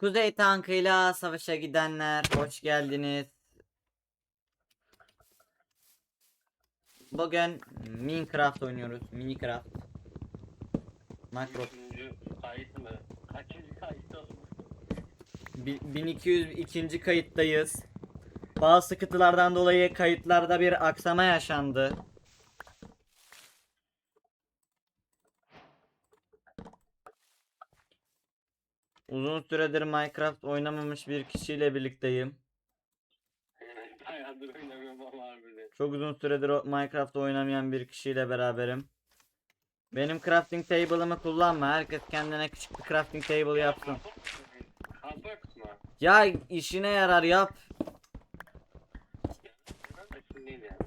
Kuzey tankıyla savaşa gidenler hoş geldiniz. Bugün Minecraft oynuyoruz. Minecraft. Makro. Kayıt mı? Kaçıncı kayıt oldu? Bi- 1202. kayıttayız. Bazı sıkıntılardan dolayı kayıtlarda bir aksama yaşandı. Uzun süredir Minecraft oynamamış bir kişiyle birlikteyim. Bayağıdır oynamıyorum ama harbiden. Çok uzun süredir Minecraft oynamayan bir kişiyle beraberim. Benim crafting table'ımı kullanma. Herkes kendine küçük bir crafting table yapsın. Kabak mı? Ya işine yarar yap. Değil yani.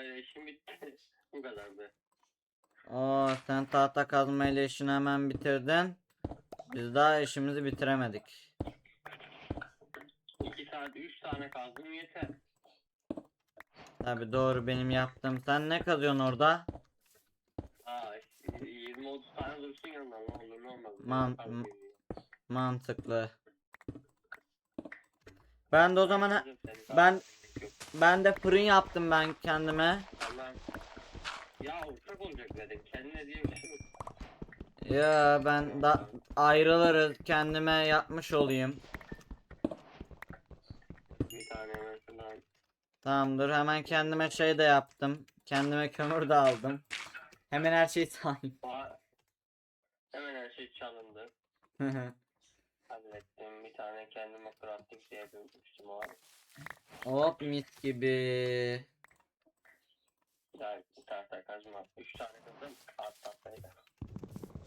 Hayır işim bitti. Bu kadar be. Oo sen tahta kazmayla işini hemen bitirdin. Biz daha işimizi bitiremedik. 2 saat 3 tane kazdım yeter. Tabi doğru benim yaptım. Sen ne kazıyorsun orada? Aa 20-30 tane dursun yanından ne olur ne olmaz. Man-. Mantıklı. Ben de o zaman ben-. Ben de fırın yaptım ben kendime. Tamam. Ya ortak olacak zaten. Kendine diye bir şey yok. Ya ben da ayrılırız kendime yapmış olayım. Bir tane mesela. Tamamdır hemen kendime şey de yaptım. Kendime kömür de aldım. Hemen her şey sahip. Hemen her şey çalındı. Hallettim. Bir tane kendime crafting diye yapmıştım o an. Hop mis gibi. Ya bir tane kazma. Üç tane kazdım. Alt tahtaydı.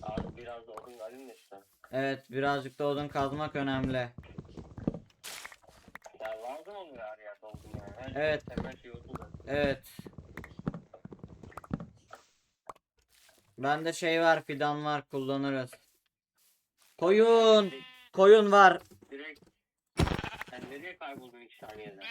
Abi biraz da odun alayım da işte. Evet birazcık da odun kazmak önemli. Ya lazım oluyor her yerde odun yani. Her Evet. Şey, temel şey odun. da. Evet. Bende şey var fidan var kullanırız. Koyun. Koyun var. Nereye kayboldun iki saniyede?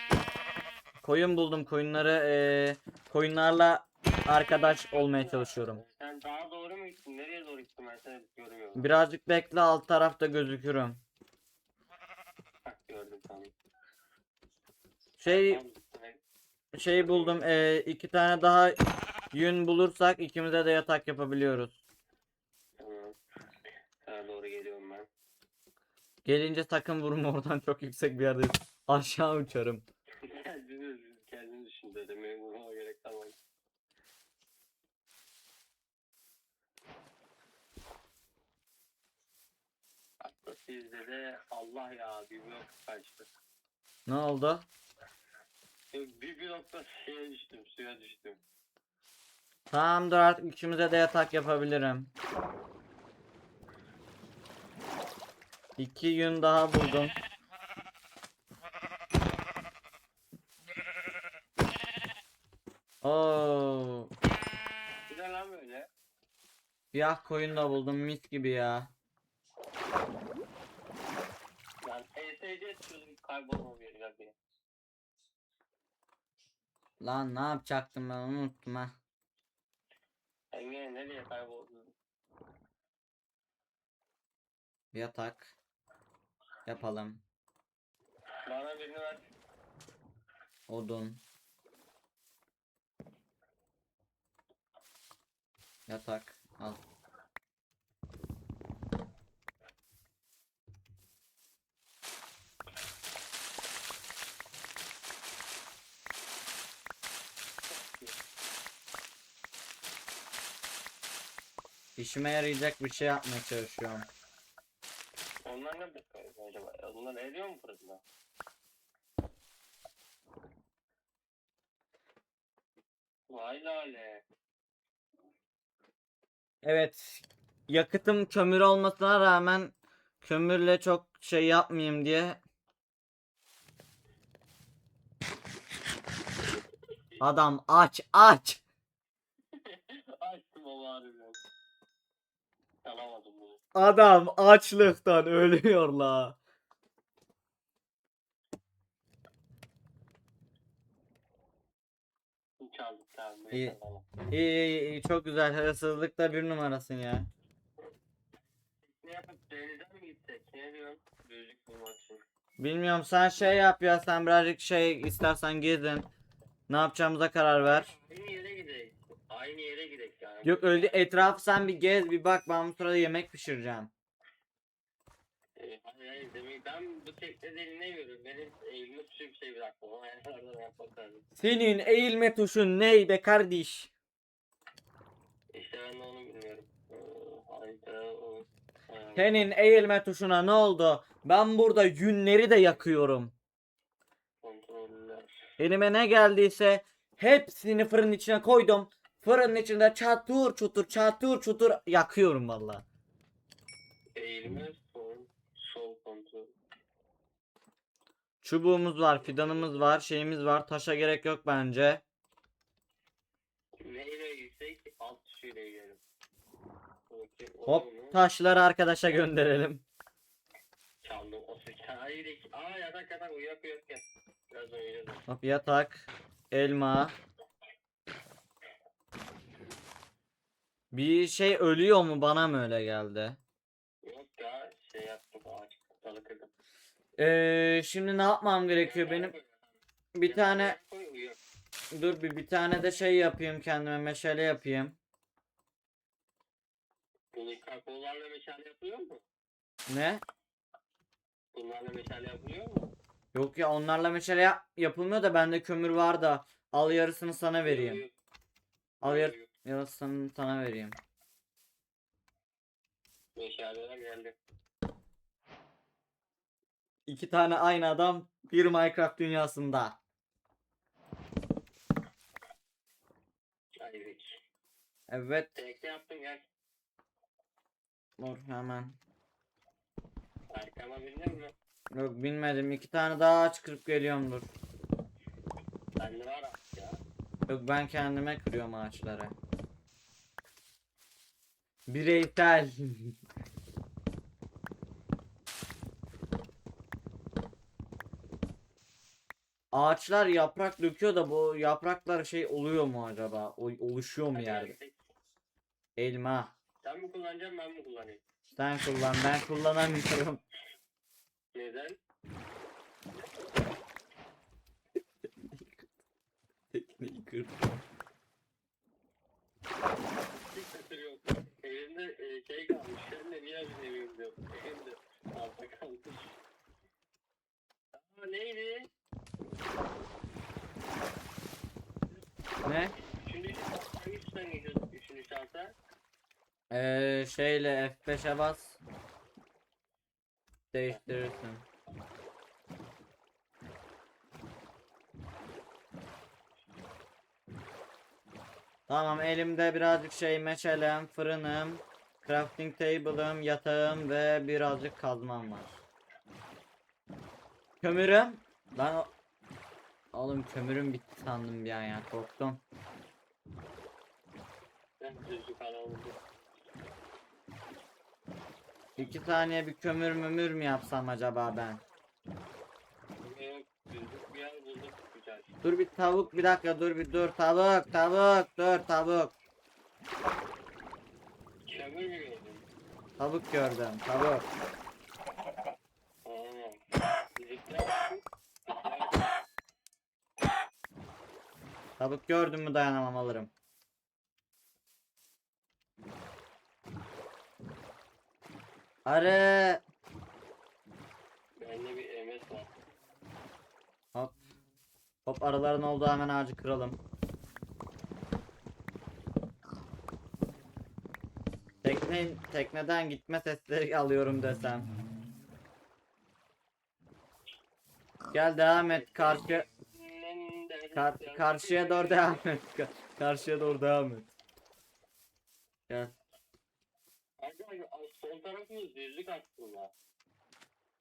Koyun buldum koyunları eee, koyunlarla arkadaş olmaya çalışıyorum. Sen daha doğru mu gittin? Nereye doğru gittin ben seni görmüyorum. Birazcık bekle alt tarafta gözükürüm. Hah gördüm tamam. Şey şey buldum eee, iki tane daha yün bulursak ikimize de yatak yapabiliyoruz. Tamam. Sana doğru geliyorum ben. Gelince sakın vurma oradan çok yüksek bir yerdeyiz. Aşağı uçarım. kendini, kendini düşün dedim. Benim vurmama gerek kalmadı. Hatta sizde de Allah ya bir blok kaçtı. Ne oldu? Bir blokta şeye düştüm, suya düştüm. Tamamdır artık üçümüze de yatak yapabilirim. İki yün daha buldum. Oo, de lan böyle. siyah koyun da buldum mis gibi ya. Yani ESC çözüm kaybolma bir yer bir. Lan ne yapacaktım ben unuttum ha. Gene nereye kayboldun? Yatak. Yapalım. Bana birini ver. Odun. Yatak. Al. İşime yarayacak bir şey yapmaya çalışıyorum. Onlar ne bekliyor acaba? Onlar eriyor mu fırında? Vay lale. Evet. Yakıtım kömür olmasına rağmen kömürle çok şey yapmayayım diye Adam aç aç. Açtım baba harbiden. Çalamadım bunu. Adam açlıktan ölüyor la. Çaldık tamam. İyi. İyi iyi iyi çok güzel hırsızlıkta bir numarasın ya. Ne yapıp denize mi gitsek? Ne diyorsun? Düzlük bulmak için. Bilmiyorum sen şey yap ya sen birazcık şey istersen gezin. Ne yapacağımıza karar ver. Aynı yere gidelim. Aynı yere gidelim yani. Yok öyle etrafı sen bir gez bir bak ben bu sırada yemek pişireceğim. Ben bu tekne dinlemiyorum. Benim eğilme tuşu bir şey bıraktım. Ama yapmak lazım. Senin eğilme tuşun ney be kardeş? İşte ben de onu bilmiyorum. Ee, o. Ee, Senin eğilme tuşuna ne oldu? Ben burada yünleri de yakıyorum. kontroller. Elime ne geldiyse hepsini fırının içine koydum. Fırının içinde çatır çutur çatır çutur yakıyorum valla. Eğilme sol. Sol kontrol. Çubuğumuz var, fidanımız var, şeyimiz var. Taşa gerek yok bence. Neyle gitsek alt tuşuyla. Bakayım, Hop taşları arkadaşa gönderelim. Çaldım o iki. Aa yatak yatak uyak uyak gel. Biraz uyuyalım. Hop yatak, elma. Bir şey ölüyor mu bana mı öyle geldi? Yok ya şey yaptım ağaç dalı kırdım. Ee, şimdi ne yapmam gerekiyor benim? Bir tane dur bir bir tane de şey yapayım kendime meşale yapayım. Bunu kakaolarla meşale yapılıyor mu? Ne? Bunlarla meşale yapılıyor mu? Yok ya onlarla meşale yap- yapılmıyor da bende kömür var da al yarısını sana vereyim. Al yar yarısını sana vereyim. Meşaleler geldi. İki tane aynı adam bir Minecraft dünyasında. Evet. Tekne yaptım gel. Dur hemen. Arkama bindin mi? Yok bilmedim. iki tane daha kırıp geliyorum dur. Bende var artık ya. Yok ben kendime kırıyorum ağaçları. Bireysel. Ağaçlar yaprak döküyor da bu yapraklar şey oluyor mu acaba? O, oluşuyor mu Hadi yerde? gidelim. Elma. Sen mi kullanacaksın ben mi kullanayım? Sen kullan ben kullanamıyorum. Neden? Tekneyi kır. Hiç sesleri yok. Elimde e, şey kalmış. Sen de niye bilmiyorum diyorum. Elimde altta kalmış. Aa neydi? Ne? Üçüncü şansa hangi? Üçüncü şansa. Ee, şeyle F5'e bas. Değiştirirsin. Tamam elimde birazcık şey meşalem, fırınım, crafting table'ım, yatağım ve birazcık kazmam var. Kömürüm. O... Oğlum kömürüm bitti sandım bir an ya korktum. Ben düzlük alalım. İki saniye bir kömür mümür mü yapsam acaba ben? Yok düzlük bir yer bulduk. Güzel. Dur bir tavuk bir dakika dur bir dur tavuk tavuk dur tavuk Kömür mü gördün? tavuk gördüm tavuk Tamam. Düzlükler tavuk gördüm mü dayanamam alırım. Arı Bende bir MS var. hop hop arıların olduğu hemen ağacı kıralım. Tekne, tekneden gitme sesleri alıyorum desem. Gel devam et karşı Kar- karşıya doğru devam et. Ka- karşıya doğru devam et. Gel. Arkadaşlar sol tarafımız düzlük aslında.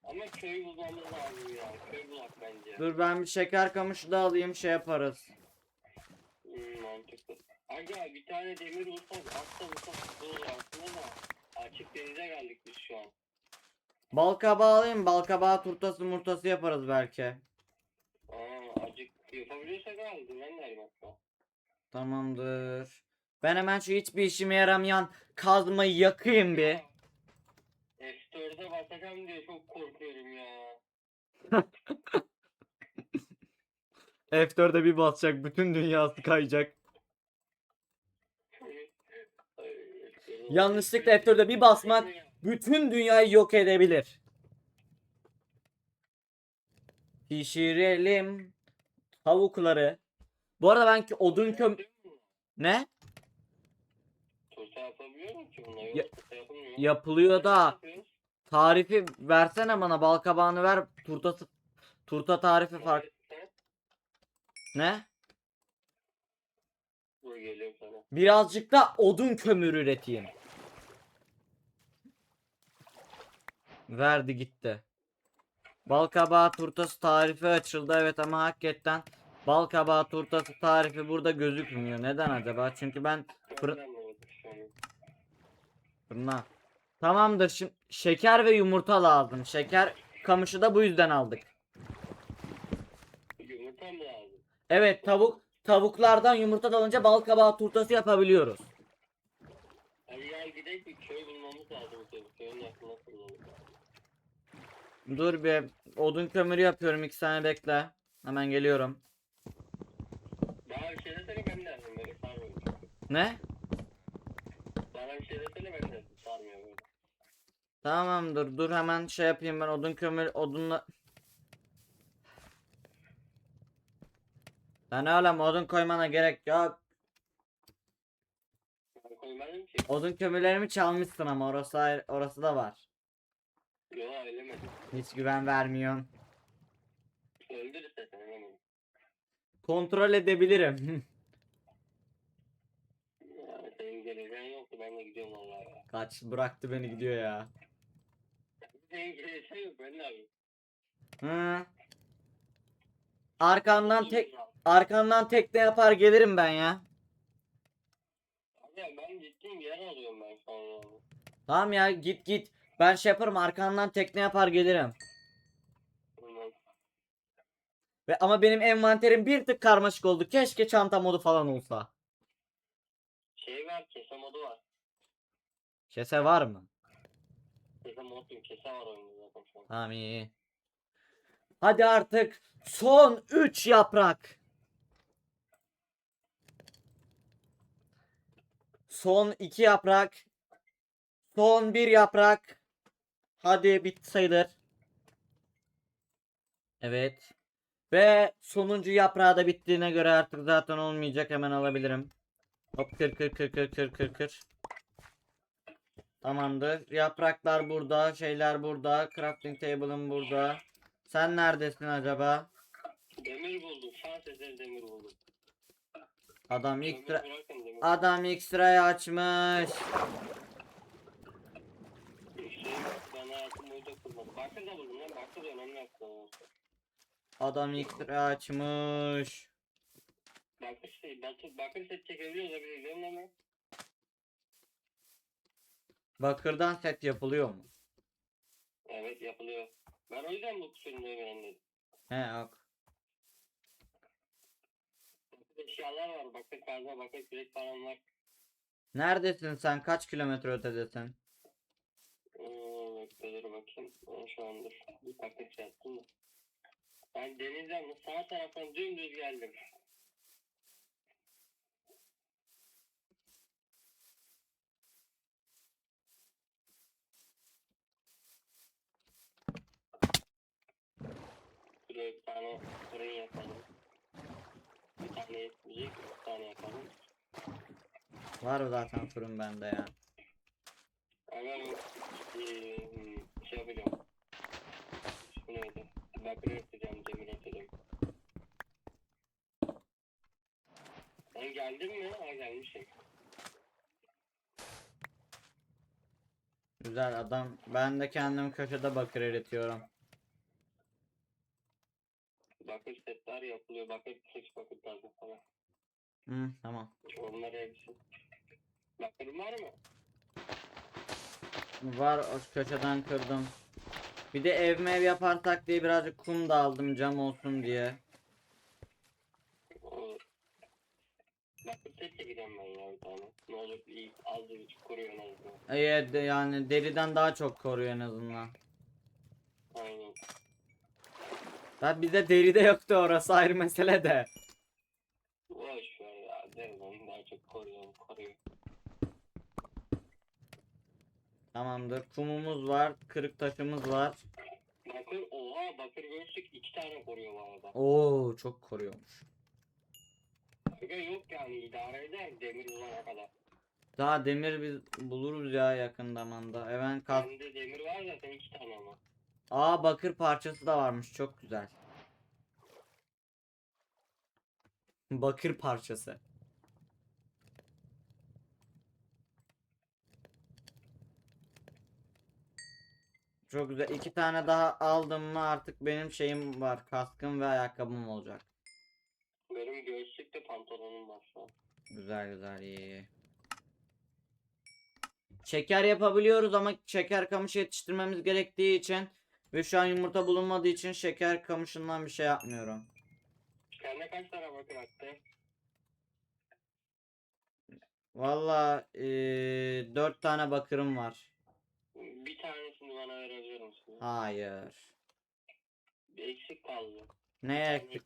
Ama köy bulmamız lazım ya. Köy bulak bence. Dur ben bir şeker kamışı da alayım şey yaparız. Hmm, mantıklı. Aga bir tane demir bulsak atsa bulsak olur aslında da açık denize geldik biz şu an. Balkabağı alayım. Balkabağı turtası murtası yaparız belki. Yapabiliyorsak aldım ben de hatta. Tamamdır. Ben hemen şu hiçbir işime yaramayan kazmayı yakayım bir. F4'e basacağım diye çok korkuyorum ya. F4'e bir basacak. Bütün dünyası kayacak. Ay, F4'e Yanlışlıkla F4'e bir basmak bütün dünyayı yok edebilir. Pişirelim tavukları. Bu arada ben ki odun köm... Ne? Turta yapabiliyorum ki bunları. Ya- turta yapılmıyor. Yapılıyor da. Yapıyoruz. Tarifi versene bana. Balkabağını ver. Turtası... Turta tarifi fark... Sen- Ne? Sana. Birazcık da odun kömür üreteyim. Verdi gitti. Balkabağı turtası tarifi açıldı evet ama hakikaten balkabağı turtası tarifi burada gözükmüyor. Neden acaba? Çünkü ben Fırın- fırına. Tamamdır şimdi şeker ve yumurta lazım. Şeker kamışı da bu yüzden aldık. Yumurta mı lazım? Evet tavuk tavuklardan yumurta da alınca balkabağı turtası yapabiliyoruz. Hadi gel gidelim köy Dur bir odun kömürü yapıyorum iki saniye bekle. Hemen geliyorum. Bana bir şey desene ben de yapayım böyle sarmıyor. Ne? Bana bir şey desene ben de yapayım sarmıyor böyle. Tamamdır. Dur hemen şey yapayım ben odun kömür odunla Sen oğlum odun koymana gerek yok. Ben koymadım ki. Odun kömürlerimi çalmışsın ama orası ayrı- orası da var. Yo öyle mi? Hiç güven vermiyorsun. Öldür istersen. Kontrol edebilirim. Ya senin geleceğin yoktu ben de gidiyorum vallahi ya. Kaç bıraktı beni gidiyor ya. Senin geleceğin yok ben ne yapayım? Hı. Arkandan tek arkandan tekne yapar gelirim ben ya. Abi ben gittiğim yer alıyorum ben sonra. Tamam ya git git. Ben şey yaparım arkandan tekne yapar gelirim. Ve ama benim envanterim bir tık karmaşık oldu. Keşke çanta modu falan olsa. Şey var kese modu var. Kese var mı? Kese mod değil kese var oyunda zaten şu an. Tamam iyi. iyi. Hadi artık son 3 yaprak. Son 2 yaprak. Son 1 yaprak. Hadi bitti sayılır. Evet. Ve sonuncu yaprağı da bittiğine göre artık zaten olmayacak. Hemen alabilirim. Hop kır kır kır kır kır kır kır. Tamamdır. Yapraklar burada, şeyler burada. Crafting table'ım burada. Sen neredesin acaba? Demir buldum. Eseri demir buldum. Adam ekstra. Adam ekstrayı açmış. Adam ekstra açmış. Bakır şey, bakır, bakır set çekebiliyoruz abi biliyorum ama. Bakırdan set yapılıyor mu? Evet yapılıyor. Ben o yüzden bu sürümleri beğendim. He yok. Bakır eşyalar var. Bakır kazma, bakır kürek falan var. Neredesin sen? Kaç kilometre ötedesin? Bekle dur bakayım. Şu an dur. Bir şey yaptım da. Ben denizden sağ taraftan dümdüz geldim. Şuraya bir tane fırın yapalım. Bir tane yetmeyecek, bir tane yapalım. Var zaten fırın bende ya. Eee, hmm, şey yapacağım. Şu neydi? Bakır yapacağım, demir yapacağım. Ben geldim mi? Ha gelmişim. Güzel adam. Ben de kendim köşede bakır eritiyorum. Bakır setler yapılıyor. Bakır kılıç, bakır kazma falan. Hı, tamam. Onları hepsi. Bakırın var mı? Var o köşeden kırdım. Bir de ev mev yaparsak diye birazcık kum da aldım cam olsun diye. Ben. Evet de yani deriden daha çok koruyor en azından. Aynen. Ya bizde deride yoktu orası ayrı mesele de. Boş ver ya. Deriden daha çok koruyor. Koruyor. Tamamdır. Kumumuz var, kırık taşımız var. Bakır oha bakır göğüslük iki tane koruyor bu arada. Oo çok koruyormuş. Aga yok yani idare eder demir bulana kadar. Daha demir biz buluruz ya yakın zamanda. Hemen kas. Bende demir var zaten iki tane ama. Aa bakır parçası da varmış. Çok güzel. Bakır parçası. Çok güzel. İki tane daha aldım mı artık benim şeyim var. Kaskım ve ayakkabım olacak. Benim göğüslükte pantolonum var şu an. Güzel güzel iyi. iyi. Şeker yapabiliyoruz ama şeker kamışı yetiştirmemiz gerektiği için ve şu an yumurta bulunmadığı için şeker kamışından bir şey yapmıyorum. Sende kaç tane bakır attı? Valla eee, dört tane bakırım var. Bir tanesini bana verebilir misin? Hayır. Bir eksik kaldı. Ne Bir tane eksik?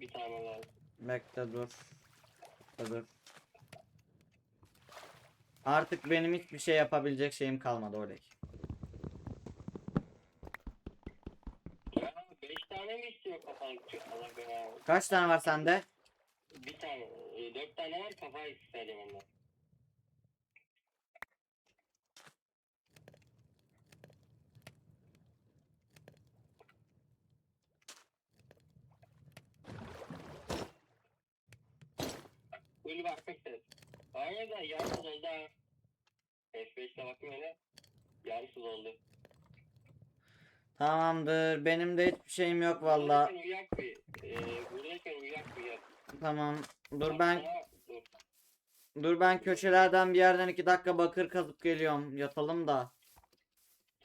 Bir tane lazım. Bekle dur. Bekle, Dur. Artık benim hiçbir şey yapabilecek şeyim kalmadı Oleg. Ya beş tane mi istiyor kafan? Allah belanı. Kaç tane var sende? Bir tane, e, dört tane var kafa istedim ondan. Böyle bakmak istedim. Aynen da yarısız oldu ha. F5'te bakayım hele. Yarısız oldu. Tamamdır. Benim de hiçbir şeyim yok valla. Buradayken uyak bir. E, buradayken uyak bir yap. Tamam. Dur ben Dur. dur ben köşelerden bir yerden iki dakika bakır kazıp geliyorum. Yatalım da.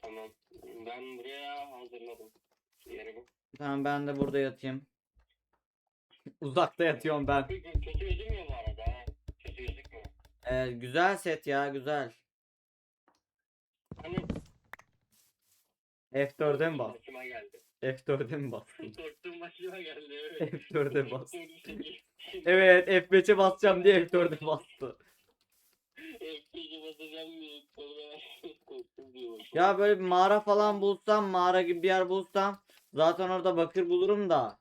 Tamam. Ben buraya hazırladım. Yerimi. Tamam ben de burada yatayım. Uzakta yatıyorum ben. Kötü kötü Ee, güzel set ya güzel. Hani F4'e mi bas? Başıma geldi. F4'e mi bastın? Korktuğum başıma geldi evet. F4'e bas. F4'e Evet F5'e basacağım diye F4'e bastı. diye sonra korktum diyor. Ya böyle bir mağara falan bulsam mağara gibi bir yer bulsam zaten orada bakır bulurum da.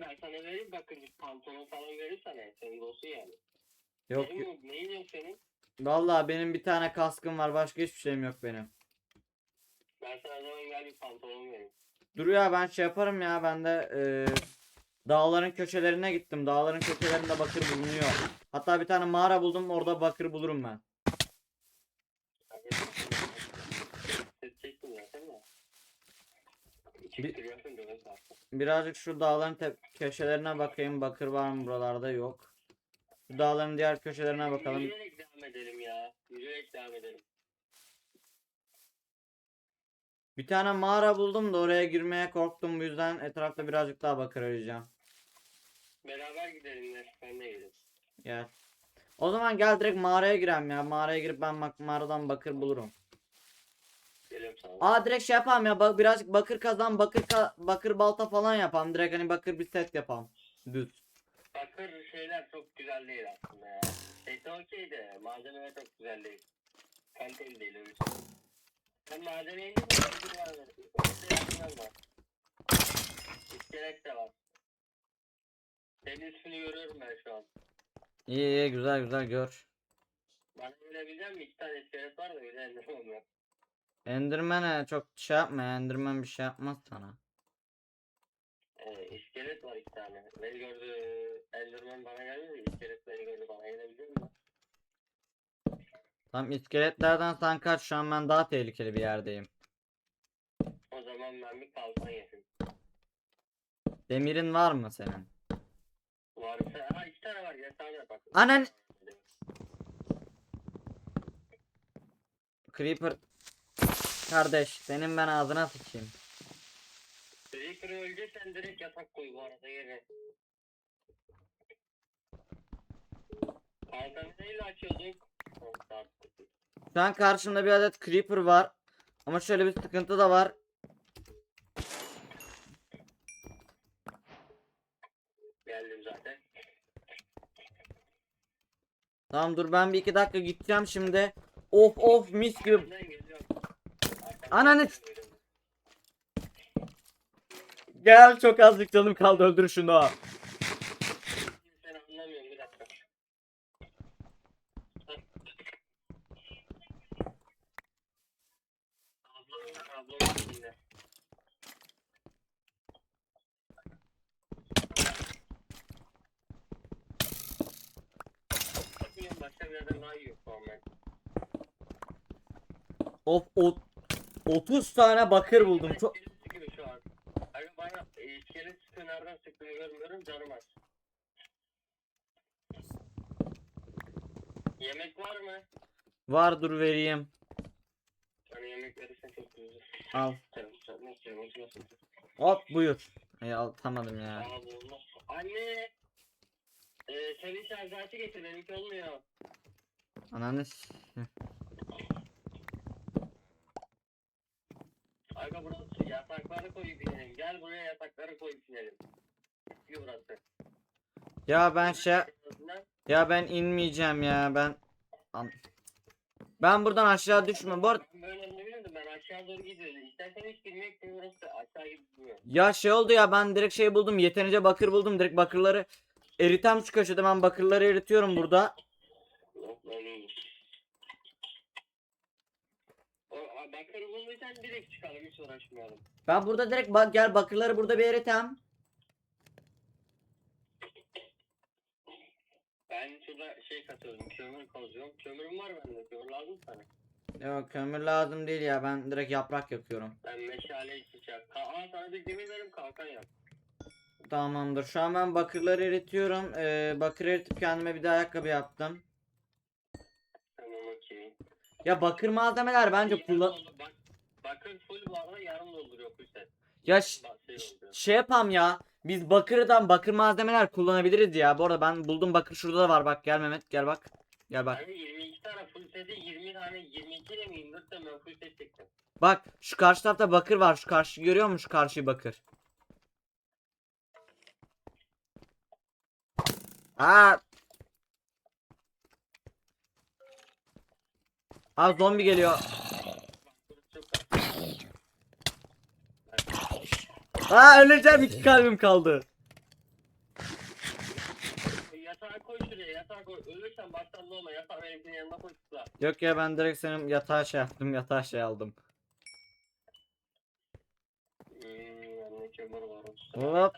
Ben sana vereyim bakın bir pantolon falan verirsen. Senin olsun yani. Yok Senin yok. Neyin yok senin? vallahi benim bir tane kaskım var başka hiçbir şeyim yok benim. Ben sana zaman gel bir pantolon vereyim. Dur ya ben şey yaparım ya ben de eee, dağların köşelerine gittim. Dağların köşelerinde bakır bulunuyor. Hatta bir tane mağara buldum orada bakır bulurum ben. Ses çektim zaten de. Çektiriyorsun. Birazcık şu dağların tep- köşelerine bakayım bakır var mı buralarda yok. Şu dağların diğer köşelerine bakalım. Yürüyerek devam edelim ya. Yürüyerek devam edelim. Bir tane mağara buldum da oraya girmeye korktum bu yüzden etrafta birazcık daha bakır arayacağım. Beraber gidelim ya. Ben de gidelim. Gel. O zaman gel direkt mağaraya girem ya. Mağaraya girip ben bak mağaradan bakır bulurum. Geliyorum sana. Aa direkt şey yapalım ya. Ba- birazcık bakır kazan, bakır ka- bakır balta falan yapalım. Direkt hani bakır bir set yapalım. Düz. Bakır şeyler çok güzel değil aslında ya. Sesi okey de malzemeler çok güzel değil. Kaliteli değil öyle. Ben malzemeyi indim de bakır var. Yakınlar var. İskelet de var. Senin üstünü görüyorum ben şu an. İyi iyi güzel güzel gör. Bana görebilecek mi? İki tane iskelet var da ellemem yok. Enderman'e çok şey yapma ya. Enderman bir şey yapmaz sana. Ee, iskelet var iki tane. Beni gördü. Enderman bana geldi de iskelet beni gördü bana gelebilir mi? Tam iskeletlerden sen kaç şu an ben daha tehlikeli bir yerdeyim. O zaman ben bir kalkan yapayım. Demirin var mı senin? Varsa ha iki tane var yatağını yap bak. Anan- Creeper. Kardeş senin ben ağzına sıçayım. Creeper öldüysen direkt yatak koy bu arada yere. Kalkanı neyle açıyorduk? Şu an karşımda bir adet creeper var. Ama şöyle bir sıkıntı da var. Geldim zaten. Tamam dur ben bir iki dakika gideceğim şimdi. Of of mis gibi. Ananı-. Gel çok azıcık canım kaldı öldür şunu. Seni anlamıyorum bir dakika. Ablam, ablam içinde. Bakıyorum başka bir yerden daha iyi yok şu an ben. Of o 30 tane bakır buldum. Çok. Abi. Yemek var mı? var dur vereyim. Bana yemek verirsen çok güzel. Al. Hop buyur. Ay alamadım ya. Olmaz. Anne! Ee, senin şarj aleti getir benimki olmuyor. Ananı Aga burası yatakları koyup inelim. Gel buraya yatakları koyup inelim. Eski burası. Ya ben şey ya ben inmeyeceğim ya ben An- ben buradan aşağı düşme. Bu arada böyle anlamıyorum ben aşağı doğru gidiyorum. İstersen hiç girmek için burası aşağı gidiyor. ya şey oldu ya ben direkt şey buldum. Yeterince bakır buldum. Direkt bakırları eritem şu köşede ben bakırları eritiyorum burada. Yok öyleymiş. O, a, bakırı bulduysan direkt çıkalım hiç uğraşmayalım. Ben burada direkt bak gel bakırları burada bir eritem. Ben şurada şey katıyorum, kömür kazıyorum. Kömürüm var bende, kömür lazım sana. Yok kömür lazım değil ya ben direkt yaprak yakıyorum. Ben meşale içeceğim. Ka Aa sana bir demir verim kalkan yap. Tamamdır. Şu an ben bakırları eritiyorum. Ee, bakır eritip kendime bir de ayakkabı yaptım. Ya bakır malzemeler bence kullan... doldu- Bak, bakır full bu arada yarım dolduruyor full set. Ya ş- şey ş- şey yapam ya. Biz bakırdan bakır malzemeler kullanabiliriz ya. Bu arada ben buldum bakır şurada da var bak gel Mehmet gel bak. Gel bak. De 22 tane full seti 20 tane 22 ile mi 24 tane ben full set çektim. Bak şu karşı tarafta bakır var. Şu karşı görüyor musun şu karşıyı bakır? Aa. Aa zombi geliyor. Aa öleceğim iki kalbim kaldı. Yatağa koy şuraya yatağa koy. Ölürsen baştan olma yatağı benimkinin yanına koy. Yok ya ben direkt senin yatağa şey yaptım yatağa şey aldım. Hop.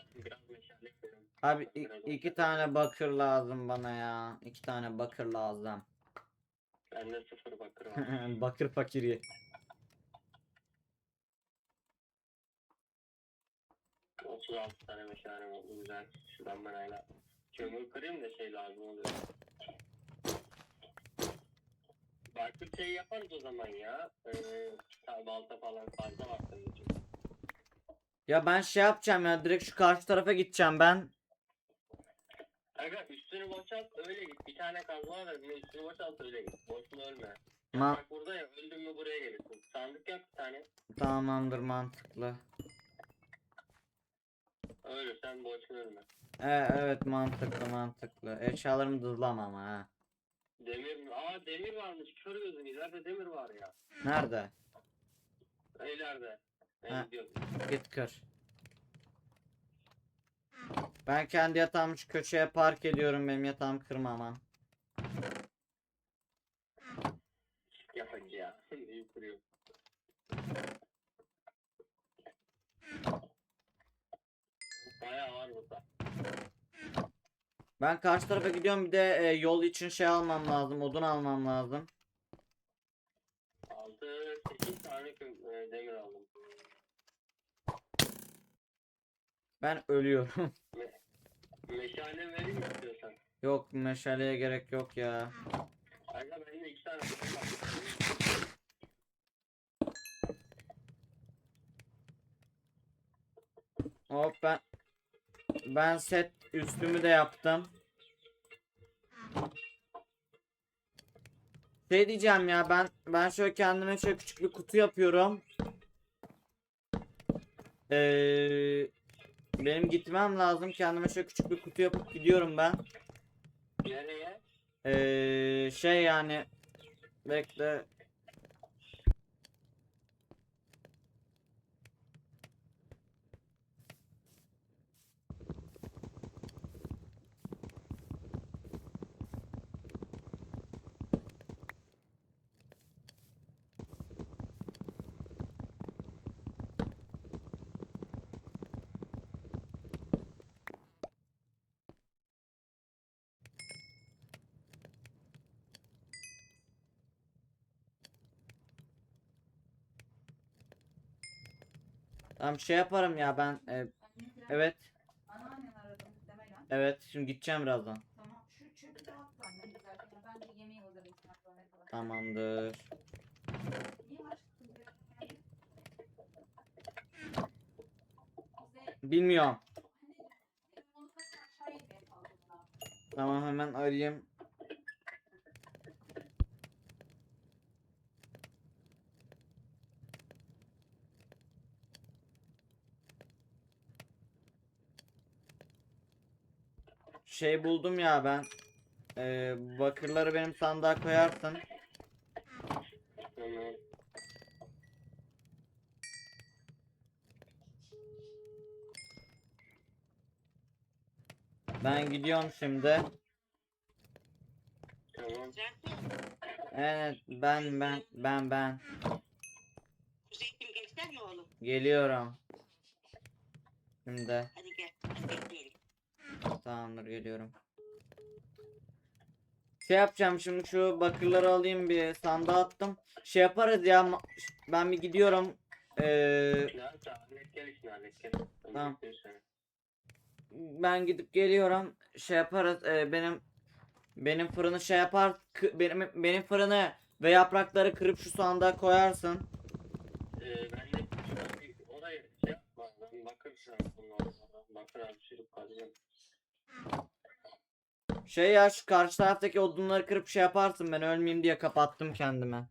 Abi iki tane bakır lazım bana ya. İki tane bakır lazım. Bende sıfır bakır var. bakır fakiri. Otuz altı tane meşale oldu güzel. Şuradan ben hala kömür kırayım da şey lazım oluyor. Bakır şey yaparız o zaman ya. Ee, ta- balta falan fazla var senin için. Ya ben şey yapacağım ya direkt şu karşı tarafa gideceğim ben. Aga üstünü boşalt öyle git. Bir tane kazma ver. bir Üstünü boşalt öyle git. Boşuna ölme. Ma Bak burada ya öldün mü buraya gelirsin. Sandık yap bir tane. tamamdır mantıklı. Ölürsen boşuna ölme. E, evet mantıklı mantıklı. Eşyalarımı dızlama ama ha. Demir mi? Aa demir varmış. Kör gözüm. İleride demir var ya. Nerede? İleride. Ben Ha. gidiyorum. Git kır. Ben kendi yatağımı şu köşeye park ediyorum. Benim yatağımı kırma aman. Yapacı ya. İyi kuruyor. Bayağı var burada. Ben karşı tarafa gidiyorum. Bir de e, yol için şey almam lazım. Odun almam lazım. 6 8 tane e, demir aldım. Ben ölüyorum. Meşale vereyim mi istiyorsan? yok meşaleye gerek yok ya. Aga bende iki tane var. Hop ben ben set üstümü de yaptım. Şey diyeceğim ya ben ben şöyle kendime şöyle küçük bir kutu yapıyorum. Ee, benim gitmem lazım. Kendime şöyle küçük bir kutu yapıp gidiyorum ben. Nereye? Ee, şey yani bekle. Tamam şey yaparım ya ben. e, evet. Anneannen aradı muhtemelen. Evet şimdi gideceğim birazdan. Tamam. Şu çöpü dağıt benden giderken. Ben de yemeği hazırlayayım sana sonra kadar. Tamamdır. Bilmiyorum. hani kalktığında. Tamam hemen arayayım. Şey buldum ya ben. Ee, bakırları benim sandığa koyarsın. Tamam. Ben gidiyorum şimdi. Tamam. Evet ben ben ben ben oğlum. geliyorum. Şimdi Hadi. Tamamdır geliyorum. Şey yapacağım şimdi şu bakırları alayım bir sandığa attım. Şey yaparız ya ben bir gidiyorum. Ee, Tamam. ben gidip geliyorum. Şey yaparız ee, benim benim fırını şey yapar benim benim fırını ve yaprakları kırıp şu sandığa koyarsın. Ee, ben de orayı şey yapma. Ben bakır şu an bunun orada. Bakır abi sürüp kazacağım. Şey ya şu karşı taraftaki odunları kırıp şey yaparsın ben ölmeyeyim diye kapattım kendime.